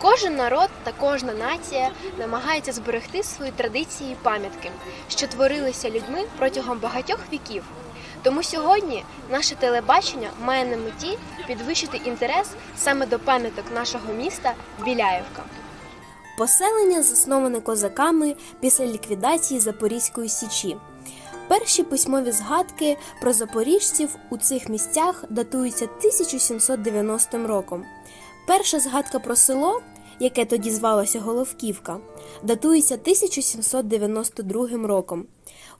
Кожен народ та кожна нація намагається зберегти свої традиції і пам'ятки, що творилися людьми протягом багатьох віків. Тому сьогодні наше телебачення має на меті підвищити інтерес саме до пам'яток нашого міста Біляєвка. Поселення засноване козаками після ліквідації Запорізької січі. Перші письмові згадки про запоріжців у цих місцях датуються 1790 роком. Перша згадка про село, яке тоді звалося Головківка, датується 1792 роком.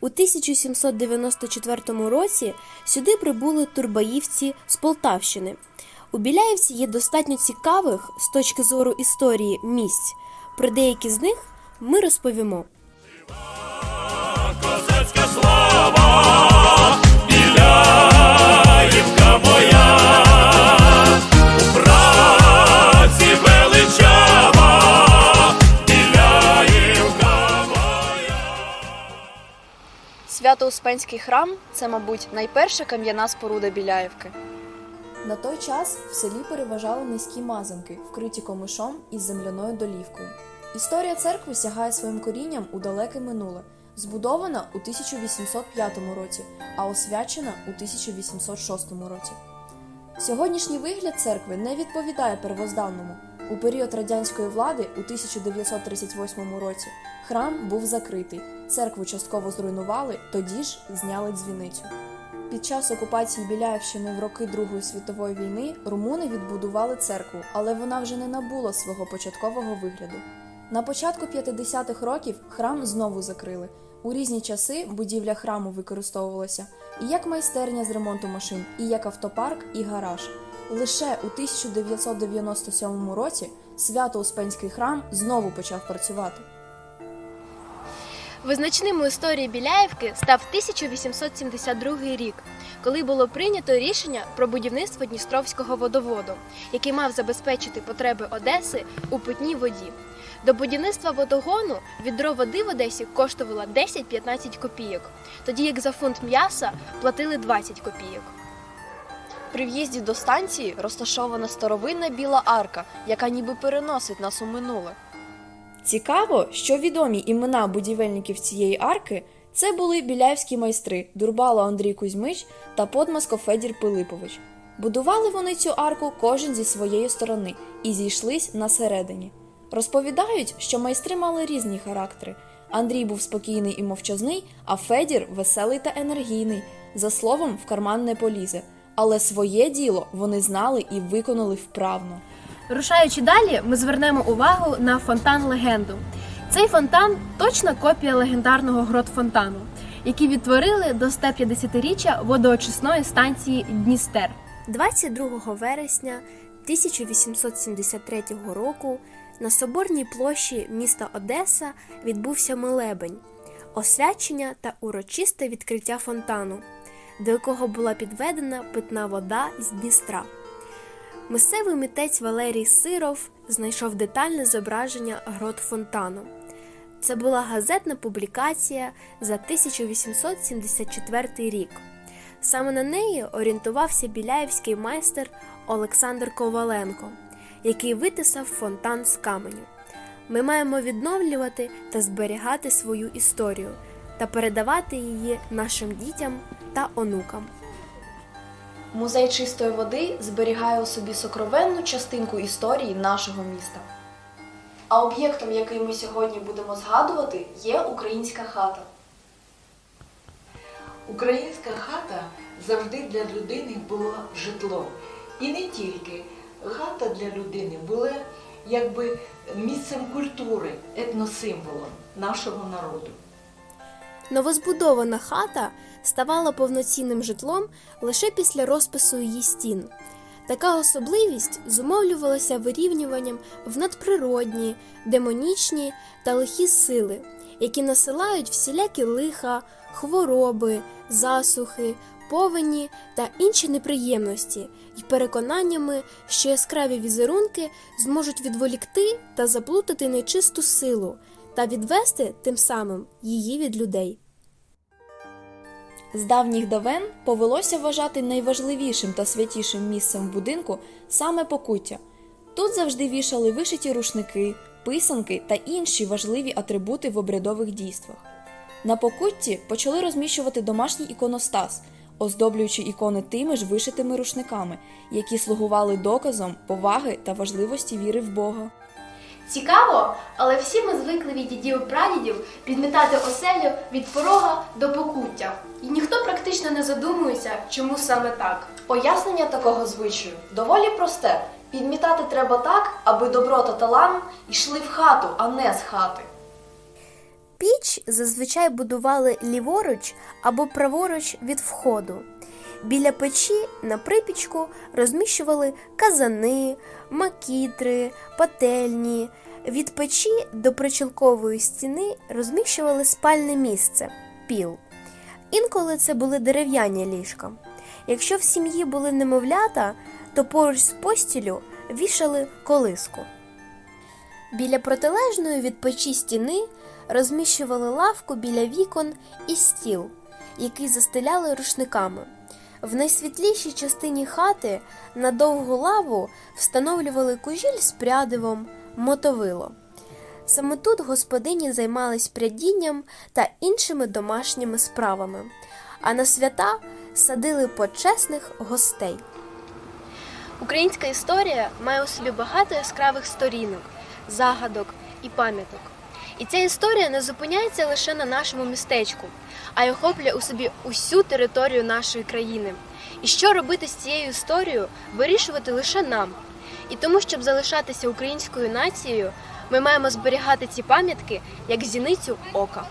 У 1794 році сюди прибули турбаївці з Полтавщини. У Біляївці є достатньо цікавих з точки зору історії місць. Про деякі з них ми розповімо. Козацька слава, Свято-Успенський храм це, мабуть, найперша кам'яна споруда Біляєвки. На той час в селі переважали низькі мазанки, вкриті комишом із земляною долівкою. Історія церкви сягає своїм корінням у далеке минуле, збудована у 1805 році, а освячена у 1806 році. Сьогоднішній вигляд церкви не відповідає первозданному. У період радянської влади у 1938 році храм був закритий, церкву частково зруйнували, тоді ж зняли дзвіницю. Під час окупації Біляївщини в роки Другої світової війни румуни відбудували церкву, але вона вже не набула свого початкового вигляду. На початку 50-х років храм знову закрили. У різні часи будівля храму використовувалася і як майстерня з ремонту машин, і як автопарк, і гараж. Лише у 1997 році Свято-Успенський храм знову почав працювати. Визначним у історії Біляєвки став 1872 рік, коли було прийнято рішення про будівництво Дністровського водоводу, який мав забезпечити потреби Одеси у питній воді. До будівництва водогону відро води в Одесі коштувало 10-15 копійок, тоді як за фунт м'яса платили 20 копійок. При в'їзді до станції розташована старовинна біла арка, яка ніби переносить нас у минуле. Цікаво, що відомі імена будівельників цієї арки це були біляївські майстри Дурбало Андрій Кузьмич та Подмаско Федір Пилипович. Будували вони цю арку кожен зі своєї сторони і зійшлись на середині. Розповідають, що майстри мали різні характери. Андрій був спокійний і мовчазний, а Федір веселий та енергійний. За словом, в карман не полізе. Але своє діло вони знали і виконали вправно. Рушаючи далі, ми звернемо увагу на фонтан легенду. Цей фонтан точна копія легендарного грот-фонтану, який відтворили до 150-річчя водоочисної станції Дністер. 22 вересня 1873 року на соборній площі міста Одеса відбувся молебень, освячення та урочисте відкриття фонтану, до якого була підведена питна вода з Дністра. Місцевий митець Валерій Сиров знайшов детальне зображення грот фонтану. Це була газетна публікація за 1874 рік. Саме на неї орієнтувався біляївський майстер Олександр Коваленко, який витисав фонтан з каменю. Ми маємо відновлювати та зберігати свою історію та передавати її нашим дітям та онукам. Музей чистої води зберігає у собі сокровенну частинку історії нашого міста. А об'єктом, який ми сьогодні будемо згадувати, є українська хата. Українська хата завжди для людини була житлом. І не тільки хата для людини була якби місцем культури, етносимволом нашого народу. Новозбудована хата ставала повноцінним житлом лише після розпису її стін. Така особливість зумовлювалася вирівнюванням в надприродні, демонічні та лихі сили, які насилають всілякі лиха, хвороби, засухи, повені та інші неприємності, і переконаннями, що яскраві візерунки зможуть відволікти та заплутати нечисту силу та відвести тим самим її від людей. З давніх давен повелося вважати найважливішим та святішим місцем в будинку саме покуття. Тут завжди вішали вишиті рушники, писанки та інші важливі атрибути в обрядових дійствах. На покутті почали розміщувати домашній іконостас, оздоблюючи ікони тими ж вишитими рушниками, які слугували доказом поваги та важливості віри в Бога. Цікаво, але всі ми звикли від дідів прадідів підмітати оселю від порога до покуття. І ніхто практично не задумується, чому саме так. Пояснення такого звичаю доволі просте. Підмітати треба так, аби добро та талант йшли в хату, а не з хати. Піч зазвичай будували ліворуч або праворуч від входу. Біля печі на припічку розміщували казани, макітри, пательні. Від печі до причілкової стіни розміщували спальне місце піл. Інколи це були дерев'яні ліжка. Якщо в сім'ї були немовлята, то поруч з постілю вішали колиску. Біля протилежної від печі стіни розміщували лавку біля вікон і стіл, який застеляли рушниками. В найсвітлішій частині хати на довгу лаву встановлювали кужіль з прядивом, мотовило. Саме тут господині займались прядінням та іншими домашніми справами, а на свята садили почесних гостей. Українська історія має у собі багато яскравих сторінок, загадок і пам'яток. І ця історія не зупиняється лише на нашому містечку, а й охоплює у собі усю територію нашої країни. І що робити з цією історією, вирішувати лише нам. І тому, щоб залишатися українською нацією, ми маємо зберігати ці пам'ятки як зіницю ока.